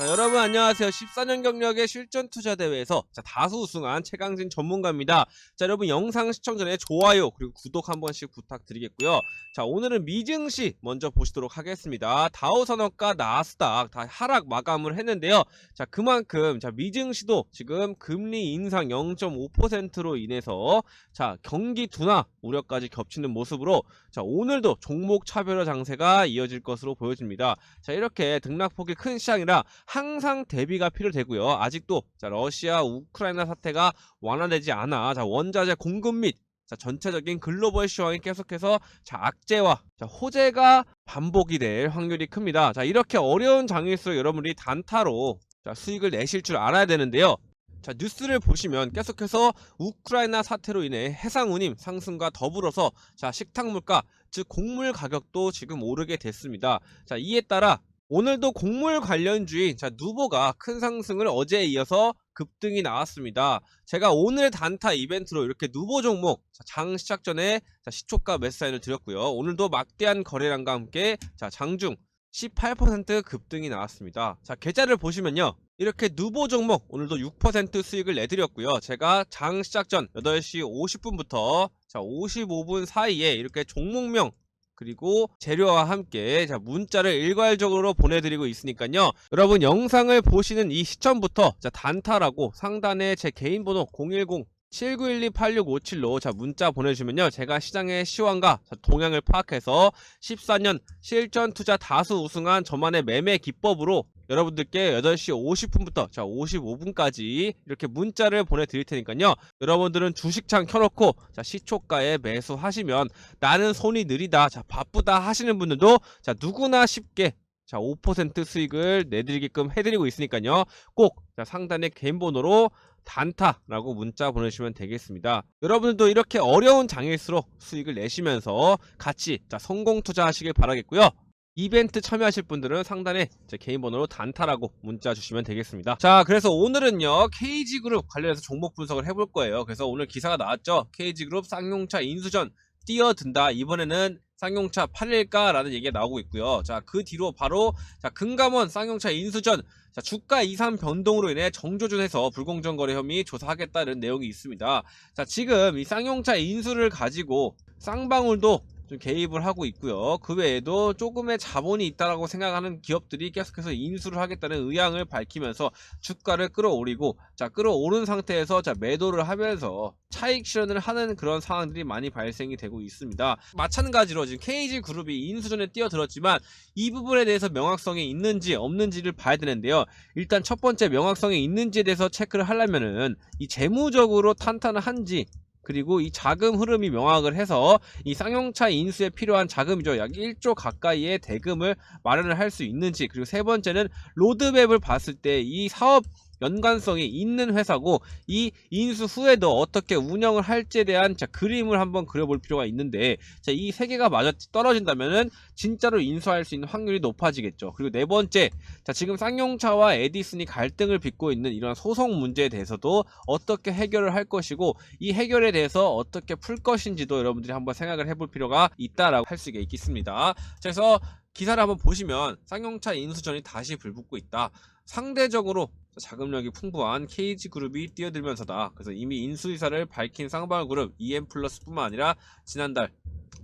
자, 여러분 안녕하세요. 14년 경력의 실전 투자 대회에서 자, 다수 우승한 최강진 전문가입니다. 자, 여러분 영상 시청 전에 좋아요 그리고 구독 한 번씩 부탁드리겠고요. 자, 오늘은 미증시 먼저 보시도록 하겠습니다. 다우 산업과 나스닥 다 하락 마감을 했는데요. 자, 그만큼 자, 미증시도 지금 금리 인상 0.5%로 인해서 자, 경기 둔화 우려까지 겹치는 모습으로 자, 오늘도 종목 차별화 장세가 이어질 것으로 보여집니다. 자, 이렇게 등락폭이 큰 시장이라 항상 대비가 필요되고요. 아직도 자, 러시아 우크라이나 사태가 완화되지 않아 자, 원자재 공급 및 자, 전체적인 글로벌 시황이 계속해서 자, 악재와 자, 호재가 반복이 될 확률이 큽니다. 자, 이렇게 어려운 장일수록 여러분들이 단타로 자, 수익을 내실 줄 알아야 되는데요. 자, 뉴스를 보시면 계속해서 우크라이나 사태로 인해 해상 운임 상승과 더불어서 자, 식탁 물가, 즉 곡물 가격도 지금 오르게 됐습니다. 자, 이에 따라 오늘도 곡물 관련주인 자, 누보가 큰 상승을 어제에 이어서 급등이 나왔습니다. 제가 오늘 단타 이벤트로 이렇게 누보 종목 자, 장 시작 전에 자, 시초가 매수 사인을 드렸고요. 오늘도 막대한 거래량과 함께 자, 장중 18% 급등이 나왔습니다. 자, 계좌를 보시면요. 이렇게 누보 종목 오늘도 6% 수익을 내드렸고요. 제가 장 시작 전 8시 50분부터 자, 55분 사이에 이렇게 종목명 그리고 재료와 함께 자, 문자를 일괄적으로 보내드리고 있으니까요. 여러분 영상을 보시는 이 시점부터 자, 단타라고 상단에 제 개인 번호 010 7912-8657로 자 문자 보내주시면요 제가 시장의 시황과 자, 동향을 파악해서 14년 실전 투자 다수 우승한 저만의 매매 기법으로 여러분들께 8시 50분부터 자 55분까지 이렇게 문자를 보내드릴 테니까요 여러분들은 주식창 켜놓고 자 시초가에 매수하시면 나는 손이 느리다 자 바쁘다 하시는 분들도 자 누구나 쉽게 자 5% 수익을 내드리게끔 해드리고 있으니까요 꼭 자, 상단의 개인 번호로 단타라고 문자 보내주시면 되겠습니다. 여러분들도 이렇게 어려운 장일수록 수익을 내시면서 같이 자, 성공 투자하시길 바라겠고요. 이벤트 참여하실 분들은 상단에 제 개인 번호로 단타라고 문자 주시면 되겠습니다. 자, 그래서 오늘은요, KG그룹 관련해서 종목 분석을 해볼 거예요. 그래서 오늘 기사가 나왔죠. KG그룹 쌍용차 인수전 뛰어든다. 이번에는 쌍용차 팔릴까라는 얘기가 나오고 있고요. 자, 그 뒤로 바로 자, 금감원 쌍용차 인수전 자, 주가 이상 변동으로 인해 정조준해서 불공정 거래 혐의 조사하겠다는 내용이 있습니다. 자, 지금 이 쌍용차 인수를 가지고 쌍방울도 좀 개입을 하고 있고요. 그 외에도 조금의 자본이 있다라고 생각하는 기업들이 계속해서 인수를 하겠다는 의향을 밝히면서 주가를 끌어올리고 자 끌어오른 상태에서 자 매도를 하면서 차익 실현을 하는 그런 상황들이 많이 발생이 되고 있습니다. 마찬가지로 지금 KG 그룹이 인수전에 뛰어들었지만 이 부분에 대해서 명확성이 있는지 없는지를 봐야 되는데요. 일단 첫 번째 명확성이 있는지에 대해서 체크를 하려면은 이 재무적으로 탄탄한지 그리고 이 자금 흐름이 명확을 해서 이 쌍용차 인수에 필요한 자금이죠. 약 1조 가까이의 대금을 마련을 할 수 있는지 그리고 세 번째는 로드맵을 봤을 때 이 사업 연관성이 있는 회사고 이 인수 후에도 어떻게 운영을 할지에 대한 자, 그림을 한번 그려볼 필요가 있는데 자, 이 세 개가 맞아 떨어진다면은 진짜로 인수할 수 있는 확률이 높아지겠죠. 그리고 네 번째, 자 지금 쌍용차와 에디슨이 갈등을 빚고 있는 이런 소송 문제에 대해서도 어떻게 해결을 할 것이고 이 해결에 대해서 어떻게 풀 것인지도 여러분들이 한번 생각을 해볼 필요가 있다라고 할 수가 있겠습니다. 그래서 기사를 한번 보시면 쌍용차 인수전이 다시 불붙고 있다. 상대적으로 자금력이 풍부한 KG그룹이 뛰어들면서다. 그래서 이미 인수의사를 밝힌 쌍방울그룹 EM플러스뿐만 아니라 지난달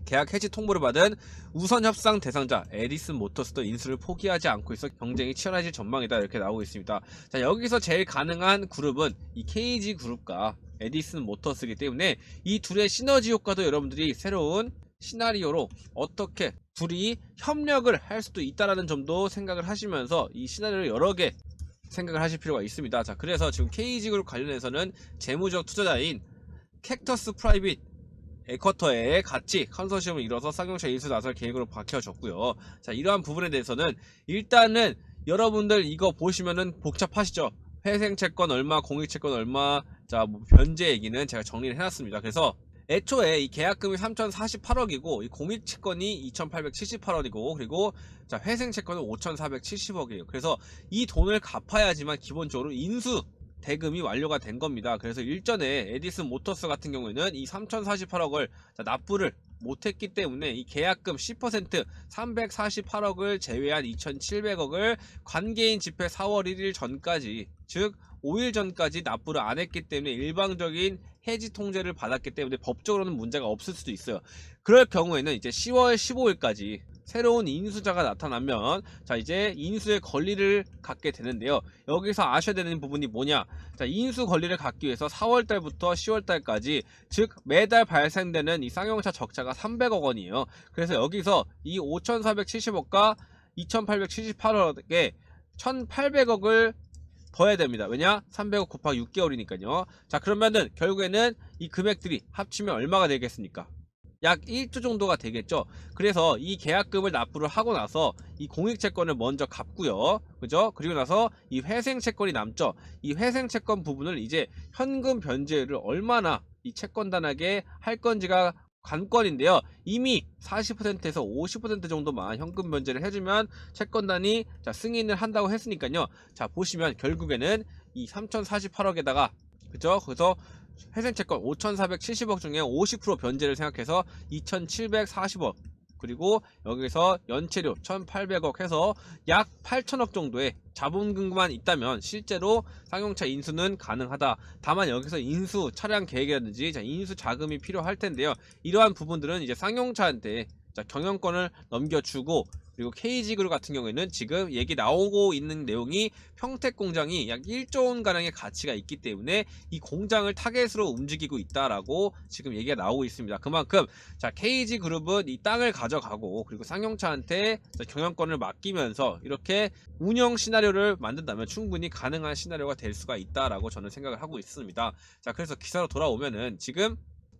계약 해지 통보를 받은 우선 협상 대상자 에디슨 모터스도 인수를 포기하지 않고 있어 경쟁이 치열해질 전망이다 이렇게 나오고 있습니다. 자 여기서 제일 가능한 그룹은 이 KG 그룹과 에디슨 모터스이기 때문에 이 둘의 시너지 효과도 여러분들이 새로운 시나리오로 어떻게 둘이 협력을 할 수도 있다라는 점도 생각을 하시면서 이 시나리오를 여러 개 생각을 하실 필요가 있습니다. 자, 그래서 지금 KG그룹 관련해서는 재무적 투자자인 캡터스 프라이빗 에쿼터에 같이 컨소시엄을 이뤄서 쌍용차 인수 나설 계획으로 밝혀졌고요. 자, 이러한 부분에 대해서는 일단은 여러분들 이거 보시면은 복잡하시죠? 회생채권 얼마, 공익채권 얼마, 자, 뭐 변제 얘기는 제가 정리를 해놨습니다. 그래서 애초에 이 계약금이 3,048억이고 이 공익채권이 2,878원이고 그리고 자 회생채권은 5,470억이에요. 그래서 이 돈을 갚아야지만 기본적으로 인수 대금이 완료가 된 겁니다. 그래서 일전에 에디슨 모터스 같은 경우에는 이 3,048억을 납부를 못했기 때문에 이 계약금 10% 348억을 제외한 2,700억을 관계인 집회 4월 1일 전까지 즉 5일 전까지 납부를 안 했기 때문에 일방적인 해지 통제를 받았기 때문에 법적으로는 문제가 없을 수도 있어요. 그럴 경우에는 이제 10월 15일까지 새로운 인수자가 나타나면 자 이제 인수의 권리를 갖게 되는데요. 여기서 아셔야 되는 부분이 뭐냐? 자 인수 권리를 갖기 위해서 4월 달부터 10월 달까지 즉 매달 발생되는 이 쌍용차 적자가 300억 원이에요. 그래서 여기서 이 5,470억과 2,878억에 1,800억을 더해야 됩니다. 왜냐? 300억 곱하기 6개월이니까요. 자, 그러면은 결국에는 이 금액들이 합치면 얼마가 되겠습니까? 약 1조 정도가 되겠죠. 그래서 이 계약금을 납부를 하고 나서 이 공익채권을 먼저 갚고요. 그죠? 그리고 나서 이 회생채권이 남죠. 이 회생채권 부분을 이제 현금 변제를 얼마나 이 채권단에게 할 건지가 관건인데요. 이미 40%에서 50% 정도만 현금 변제를 해주면 채권단이 자, 승인을 한다고 했으니까요. 자, 보시면 결국에는 이 3048억에다가 그죠? 그래서 회생채권 5470억 중에 50% 변제를 생각해서 2740억 그리고 여기서 연체료 1800억 해서 약 8000억 정도의 자본금만 있다면 실제로 쌍용차 인수는 가능하다. 다만 여기서 인수 차량 계획이라든지 자, 인수 자금이 필요할 텐데요. 이러한 부분들은 이제 쌍용차한테 자, 경영권을 넘겨주고 그리고 KG그룹 같은 경우에는 지금 얘기 나오고 있는 내용이 평택 공장이 약 1조 원 가량의 가치가 있기 때문에 이 공장을 타겟으로 움직이고 있다라고 지금 얘기가 나오고 있습니다. 그만큼 자 KG그룹은 이 땅을 가져가고 그리고 쌍용차한테 자, 경영권을 맡기면서 이렇게 운영 시나리오를 만든다면 충분히 가능한 시나리오가 될 수가 있다라고 저는 생각을 하고 있습니다. 자 그래서 기사로 돌아오면은 지금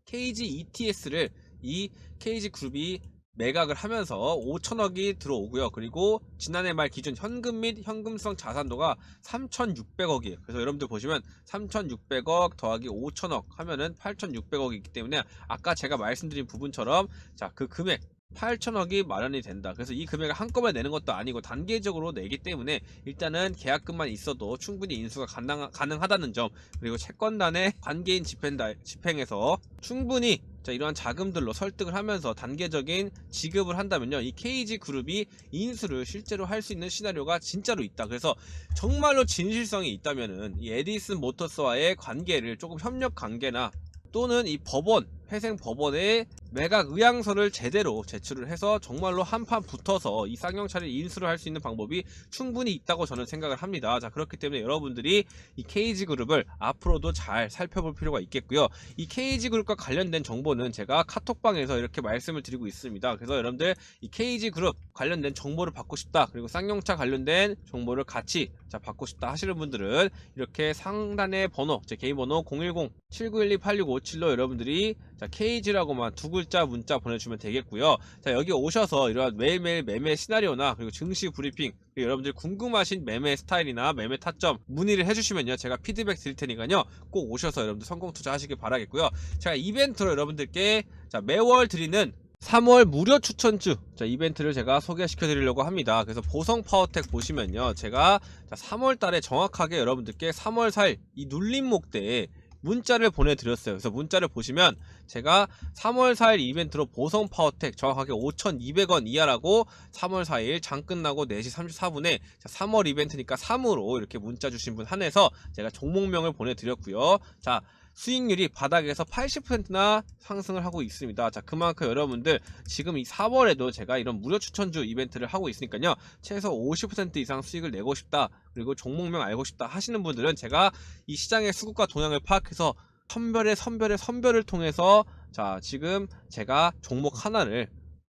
KG ETS를 이 KG그룹이 매각을 하면서 5천억이 들어오고요. 그리고 지난해 말 기준 현금 및 현금성 자산도가 3,600억이에요. 그래서 여러분들 보시면 3,600억 더하기 5천억 하면은 8,600억이기 때문에 아까 제가 말씀드린 부분처럼 자 그 금액 8천억이 마련이 된다. 그래서 이 금액을 한꺼번에 내는 것도 아니고 단계적으로 내기 때문에 일단은 계약금만 있어도 충분히 인수가 가능, 가능하다는 점 그리고 채권단의 관계인 집행, 집행에서 충분히 자, 이러한 자금들로 설득을 하면서 단계적인 지급을 한다면요. 이 KG 그룹이 인수를 실제로 할 수 있는 시나리오가 진짜로 있다. 그래서 정말로 진실성이 있다면은 이 에디슨 모터스와의 관계를 조금 협력 관계나 또는 이 법원 회생 법원에 매각 의향서를 제대로 제출을 해서 정말로 한판 붙어서 이 쌍용차를 인수를 할 수 있는 방법이 충분히 있다고 저는 생각을 합니다. 자 그렇기 때문에 여러분들이 이 KG 그룹을 앞으로도 잘 살펴볼 필요가 있겠고요. 이 KG 그룹과 관련된 정보는 제가 카톡방에서 이렇게 말씀을 드리고 있습니다. 그래서 여러분들 이 KG 그룹 관련된 정보를 받고 싶다 그리고 쌍용차 관련된 정보를 같이 자 받고 싶다 하시는 분들은 이렇게 상단의 번호 제 개인 번호 010 7912-8657로 여러분들이 자 KG라고만 두 글자 문자 보내주시면 되겠고요. 자 여기 오셔서 이러한 매일매일 매매 시나리오나 그리고 증시 브리핑 여러분들 궁금하신 매매 스타일이나 매매 타점 문의를 해주시면요 제가 피드백 드릴 테니까요 꼭 오셔서 여러분들 성공 투자하시길 바라겠고요. 제가 이벤트로 여러분들께 자 매월 드리는 3월 무료 추천주 자, 이벤트를 제가 소개시켜 드리려고 합니다. 그래서 보성 파워텍 보시면요. 제가 3월 달에 정확하게 여러분들께 3월 4일 이 눌림목 때 문자를 보내드렸어요. 그래서 문자를 보시면 제가 3월 4일 이벤트로 보성 파워텍 정확하게 5,200원 이하라고 3월 4일 장 끝나고 4시 34분에 3월 이벤트니까 3으로 이렇게 문자 주신 분 한해서 제가 종목명을 보내드렸고요. 자, 수익률이 바닥에서 80%나 상승을 하고 있습니다. 자, 그만큼 여러분들 지금 이 4월에도 제가 이런 무료 추천주 이벤트를 하고 있으니까요. 최소 50% 이상 수익을 내고 싶다. 그리고 종목명 알고 싶다 하시는 분들은 제가 이 시장의 수급과 동향을 파악해서 선별의 선별의 선별을 통해서 자, 지금 제가 종목 하나를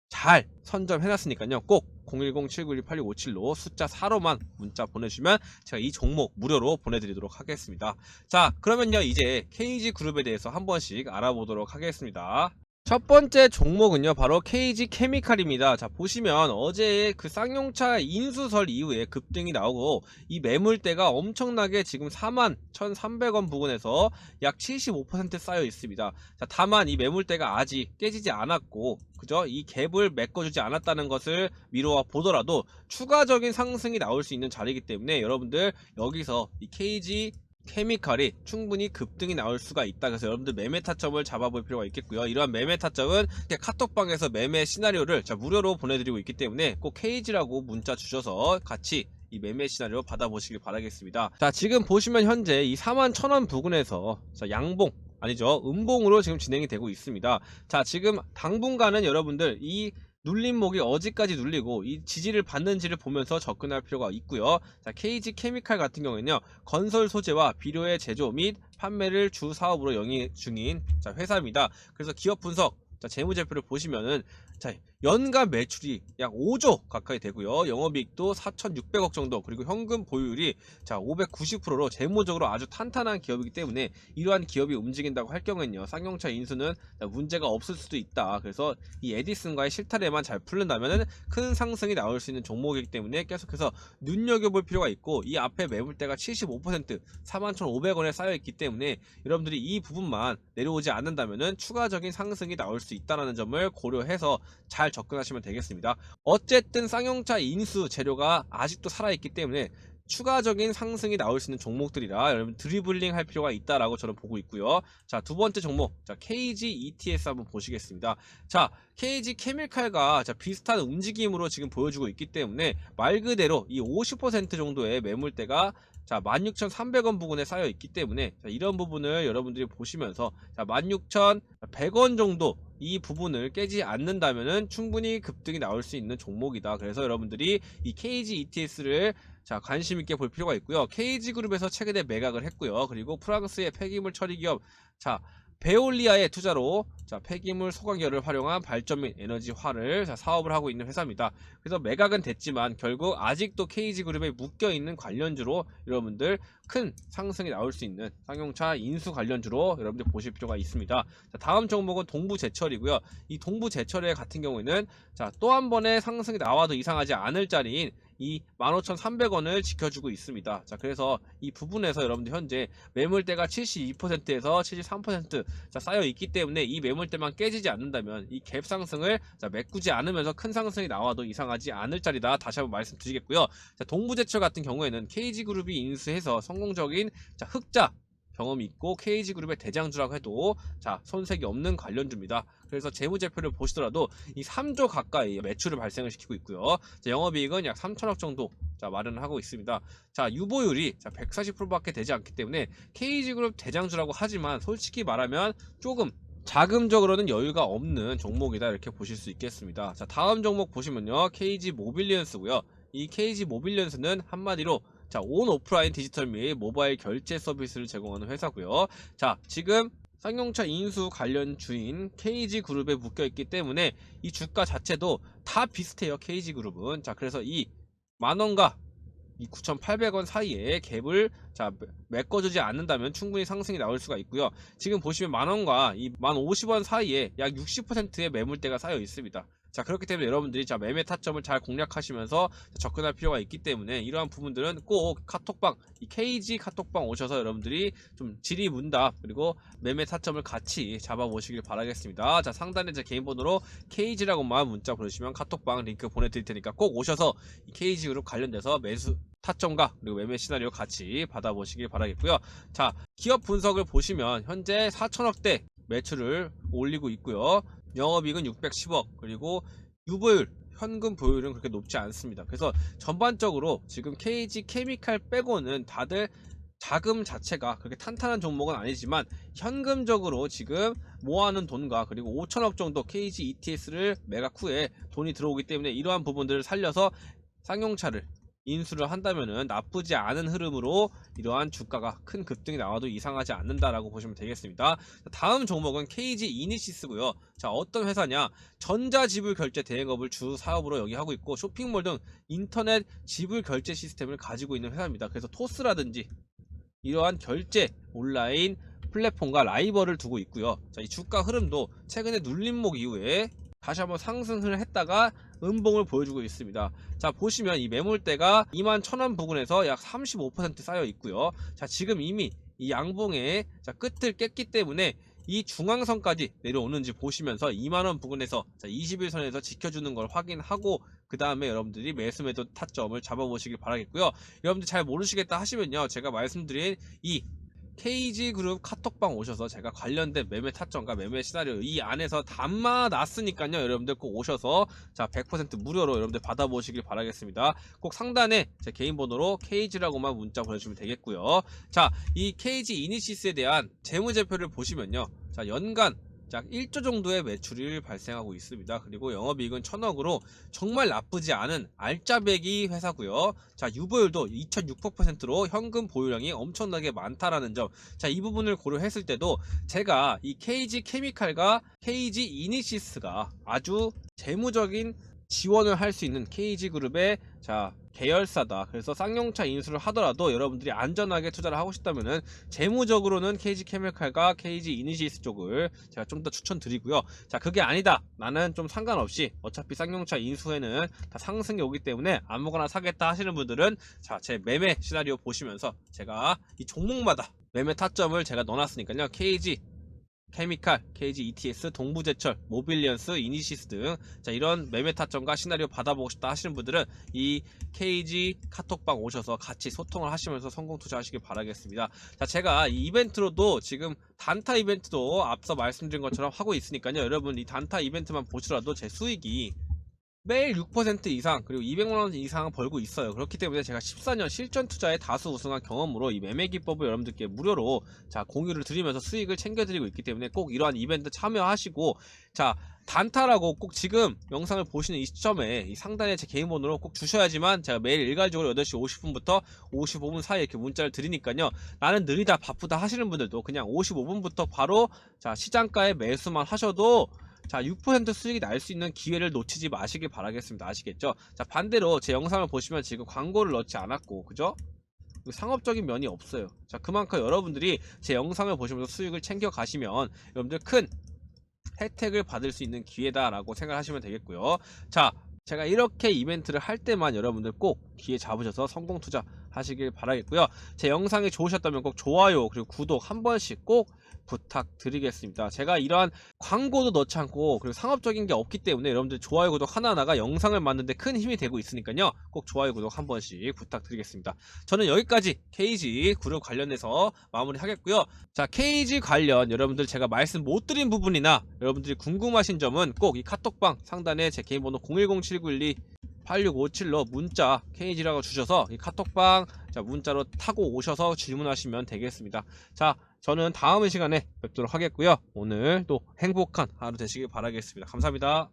잘 선점해 놨으니까요. 꼭 010-7912-8657로 숫자 4로만 문자 보내주시면 제가 이 종목 무료로 보내드리도록 하겠습니다. 자, 그러면요, 이제 KG 그룹에 대해서 한 번씩 알아보도록 하겠습니다. 첫 번째 종목은요, 바로 KG 케미칼입니다. 자, 보시면 어제 그 쌍용차 인수설 이후에 급등이 나오고 이 매물대가 엄청나게 지금 4만 1,300원 부근에서 약 75% 쌓여 있습니다. 자, 다만 이 매물대가 아직 깨지지 않았고, 그죠? 이 갭을 메꿔주지 않았다는 것을 미루어 보더라도 추가적인 상승이 나올 수 있는 자리이기 때문에 여러분들 여기서 이 KG 케미칼이 충분히 급등이 나올 수가 있다. 그래서 여러분들 매매 타점을 잡아볼 필요가 있겠고요. 이러한 매매 타점은 카톡방에서 매매 시나리오를 자, 무료로 보내드리고 있기 때문에 꼭 케이지라고 문자 주셔서 같이 이 매매 시나리오 받아보시길 바라겠습니다. 자, 지금 보시면 현재 이 4만 1000원 부근에서 자, 양봉 아니죠. 음봉으로 지금 진행이 되고 있습니다. 자, 지금 당분간은 여러분들 이 눌림목이 어디까지 눌리고 이 지지를 받는지를 보면서 접근할 필요가 있고요. 자, KG 케미칼 같은 경우에는요. 건설 소재와 비료의 제조 및 판매를 주 사업으로 영위 중인 자, 회사입니다. 그래서 기업 분석 자, 재무제표를 보시면은 자, 연간 매출이 약 5조 가까이 되고요. 영업이익도 4,600억 정도, 그리고 현금 보유율이 자, 590%로 재무적으로 아주 탄탄한 기업이기 때문에 이러한 기업이 움직인다고 할 경우에는요. 쌍용차 인수는 문제가 없을 수도 있다. 그래서 이 에디슨과의 실타래만 잘 풀린다면은 큰 상승이 나올 수 있는 종목이기 때문에 계속해서 눈여겨볼 필요가 있고 이 앞에 매물대가 75% 41,500원에 쌓여 있기 때문에 여러분들이 이 부분만 내려오지 않는다면은 추가적인 상승이 나올 수 있다는 점을 고려해서 잘 접근하시면 되겠습니다. 어쨌든 쌍용차 인수 재료가 아직도 살아있기 때문에 추가적인 상승이 나올 수 있는 종목들이라 여러분 드리블링 할 필요가 있다라고 저는 보고 있고요. 자, 두 번째 종목. 자, KG ETS 한번 보시겠습니다. 자, KG 케미칼과 자, 비슷한 움직임으로 지금 보여주고 있기 때문에 말 그대로 이 50% 정도의 매물대가 자, 16,300원 부근에 쌓여 있기 때문에 자, 이런 부분을 여러분들이 보시면서 자, 16,100원 정도 이 부분을 깨지 않는다면은 충분히 급등이 나올 수 있는 종목이다. 그래서 여러분들이 이 KG ETS를 자, 관심 있게 볼 필요가 있고요. KG 그룹에서 최근에 매각을 했고요. 그리고 프랑스의 폐기물 처리 기업 자, 베올리아의 투자로 자, 폐기물 소각열을 활용한 발전 및 에너지화를 자, 사업을 하고 있는 회사입니다. 그래서 매각은 됐지만 결국 아직도 KG 그룹에 묶여 있는 관련주로 여러분들 큰 상승이 나올 수 있는 상용차 인수 관련주로 여러분들 보실 필요가 있습니다. 자, 다음 종목은 동부제철이고요. 이 동부제철의 같은 경우에는 자, 또 한 번의 상승이 나와도 이상하지 않을 자리인 이 15,300원을 지켜주고 있습니다. 자, 그래서 이 부분에서 여러분들 현재 매물대가 72%에서 73% 자, 쌓여 있기 때문에 이 매물대만 깨지지 않는다면 이 갭 상승을 자, 메꾸지 않으면서 큰 상승이 나와도 이상하지 않을 자리다. 다시 한번 말씀드리겠고요. 자, 동부제철 같은 경우에는 KG그룹이 인수해서 성공적인 자, 흑자 경험이 있고 KG그룹의 대장주라고 해도 자 손색이 없는 관련주입니다. 그래서 재무제표를 보시더라도 이 3조 가까이 매출을 발생을 시키고 있고요. 자, 영업이익은 약 3천억 정도 자 마련을 하고 있습니다. 자 유보율이 자 140%밖에 되지 않기 때문에 KG그룹 대장주라고 하지만 솔직히 말하면 조금 자금적으로는 여유가 없는 종목이다 이렇게 보실 수 있겠습니다. 자 다음 종목 보시면요 KG 모빌리언스고요. 이 KG 모빌리언스는 한마디로 자, 온 오프라인 디지털 및 모바일 결제 서비스를 제공하는 회사고요. 자, 지금 쌍용차 인수 관련 주인 KG 그룹에 묶여 있기 때문에 이 주가 자체도 다 비슷해요. KG 그룹은. 자, 그래서 이 만 원과 이 9,800원 사이에 갭을 자 메꿔주지 않는다면 충분히 상승이 나올 수가 있고요. 지금 보시면 만 원과 이 1,050원 사이에 약 60%의 매물대가 쌓여 있습니다. 자 그렇기 때문에 여러분들이 자 매매 타점을 잘 공략하시면서 접근할 필요가 있기 때문에 이러한 부분들은 꼭 카톡방 이 KG 카톡방 오셔서 여러분들이 좀 질이 문다 그리고 매매 타점을 같이 잡아보시길 바라겠습니다. 자 상단에 제 개인 번호로 KG라고만 문자 보내주시면 카톡방 링크 보내드릴 테니까 꼭 오셔서 이 KG 그룹 관련돼서 매수 타점과 그리고 매매 시나리오 같이 받아보시길 바라겠고요. 자 기업 분석을 보시면 현재 4천억대 매출을 올리고 있고요. 영업이익은 610억 그리고 유보율 현금 보유율은 그렇게 높지 않습니다. 그래서 전반적으로 지금 KG 케미칼 빼고는 다들 자금 자체가 그렇게 탄탄한 종목은 아니지만 현금적으로 지금 모아놓은 돈과 그리고 5천억 정도 KG ETS를 매각 후에 돈이 들어오기 때문에 이러한 부분들을 살려서 쌍용차를 인수를 한다면은 나쁘지 않은 흐름으로 이러한 주가가 큰 급등이 나와도 이상하지 않는다라고 보시면 되겠습니다. 자, 다음 종목은 KG 이니시스고요. 자, 어떤 회사냐? 전자 지불 결제 대행업을 주 사업으로 여기 하고 있고 쇼핑몰 등 인터넷 지불 결제 시스템을 가지고 있는 회사입니다. 그래서 토스라든지 이러한 결제 온라인 플랫폼과 라이벌을 두고 있고요. 자, 이 주가 흐름도 최근에 눌림목 이후에 다시 한번 상승을 했다가 음봉을 보여주고 있습니다. 자 보시면 이 매물대가 2만 1000원 부근에서 약 35% 쌓여 있고요. 자 지금 이미 이 양봉의 자, 끝을 깼기 때문에 이 중앙선까지 내려오는지 보시면서 2만원 부근에서 자, 21선에서 지켜주는 걸 확인하고 그 다음에 여러분들이 매수 매도 타점을 잡아보시길 바라겠고요. 여러분들 잘 모르시겠다 하시면요. 제가 말씀드린 이 KG 그룹 카톡방 오셔서 제가 관련된 매매 타점과 매매 시나리오 이 안에서 담아 놨으니까요. 여러분들 꼭 오셔서 자, 100% 무료로 여러분들 받아보시길 바라겠습니다. 꼭 상단에 제 개인 번호로 KG라고만 문자 보내주시면 되겠고요. 자, 이 KG 이니시스에 대한 재무제표를 보시면요. 자, 연간 약 1조 정도의 매출이 발생하고 있습니다. 그리고 영업이익은 1000억으로 정말 나쁘지 않은 알짜배기 회사고요. 자, 유보율도 2,600%로 현금 보유량이 엄청나게 많다라는 점. 자, 이 부분을 고려했을 때도 제가 이 KG 케미칼과 KG 이니시스가 아주 재무적인 지원을 할 수 있는 KG 그룹의 자 계열사다. 그래서 쌍용차 인수를 하더라도 여러분들이 안전하게 투자를 하고 싶다면은 재무적으로는 KG 케미칼과 KG 이니시스 쪽을 제가 좀 더 추천드리고요. 자 그게 아니다. 나는 좀 상관없이 어차피 쌍용차 인수에는 다 상승이 오기 때문에 아무거나 사겠다 하시는 분들은 자 제 매매 시나리오 보시면서 제가 이 종목마다 매매 타점을 제가 넣어놨으니까요. KG 케미칼, KG ETS, 동부제철, 모빌리언스, 이니시스 등 자, 이런 매매 타점과 시나리오 받아보고 싶다 하시는 분들은 이 KG 카톡방 오셔서 같이 소통을 하시면서 성공 투자하시길 바라겠습니다. 자, 제가 이 이벤트로도 지금 단타 이벤트도 앞서 말씀드린 것처럼 하고 있으니까요. 여러분 이 단타 이벤트만 보시더라도 제 수익이 매일 6% 이상 그리고 200만 원 이상 벌고 있어요. 그렇기 때문에 제가 14년 실전 투자에 다수 우승한 경험으로 이 매매 기법을 여러분들께 무료로 자 공유를 드리면서 수익을 챙겨드리고 있기 때문에 꼭 이러한 이벤트 참여하시고 자 단타라고 꼭 지금 영상을 보시는 이 시점에 이 상단에 제 개인 번호로 꼭 주셔야지만 제가 매일 일괄적으로 8시 50분부터 55분 사이에 이렇게 문자를 드리니까요. 나는 느리다 바쁘다 하시는 분들도 그냥 55분부터 바로 자 시장가에 매수만 하셔도 자, 6% 수익이 날 수 있는 기회를 놓치지 마시길 바라겠습니다. 아시겠죠? 자, 반대로 제 영상을 보시면 지금 광고를 넣지 않았고, 그죠? 상업적인 면이 없어요. 자, 그만큼 여러분들이 제 영상을 보시면서 수익을 챙겨 가시면 여러분들 큰 혜택을 받을 수 있는 기회다라고 생각하시면 되겠고요. 자, 제가 이렇게 이벤트를 할 때만 여러분들 꼭 기회 잡으셔서 성공 투자 하시길 바라겠고요. 제 영상이 좋으셨다면 꼭 좋아요 그리고 구독 한 번씩 꼭 부탁드리겠습니다. 제가 이러한 광고도 넣지 않고 그리고 상업적인 게 없기 때문에 여러분들 좋아요 구독 하나하나가 영상을 만드는데 큰 힘이 되고 있으니까요. 꼭 좋아요 구독 한 번씩 부탁드리겠습니다. 저는 여기까지 KG 그룹 관련해서 마무리 하겠고요. 자 KG 관련 여러분들 제가 말씀 못 드린 부분이나 여러분들이 궁금하신 점은 꼭 이 카톡방 상단에 제 개인 번호 010-7912 8657로 문자 KG라고 주셔서 이 카톡방 자 문자로 타고 오셔서 질문하시면 되겠습니다. 자 저는 다음 시간에 뵙도록 하겠고요. 오늘 또 행복한 하루 되시길 바라겠습니다. 감사합니다.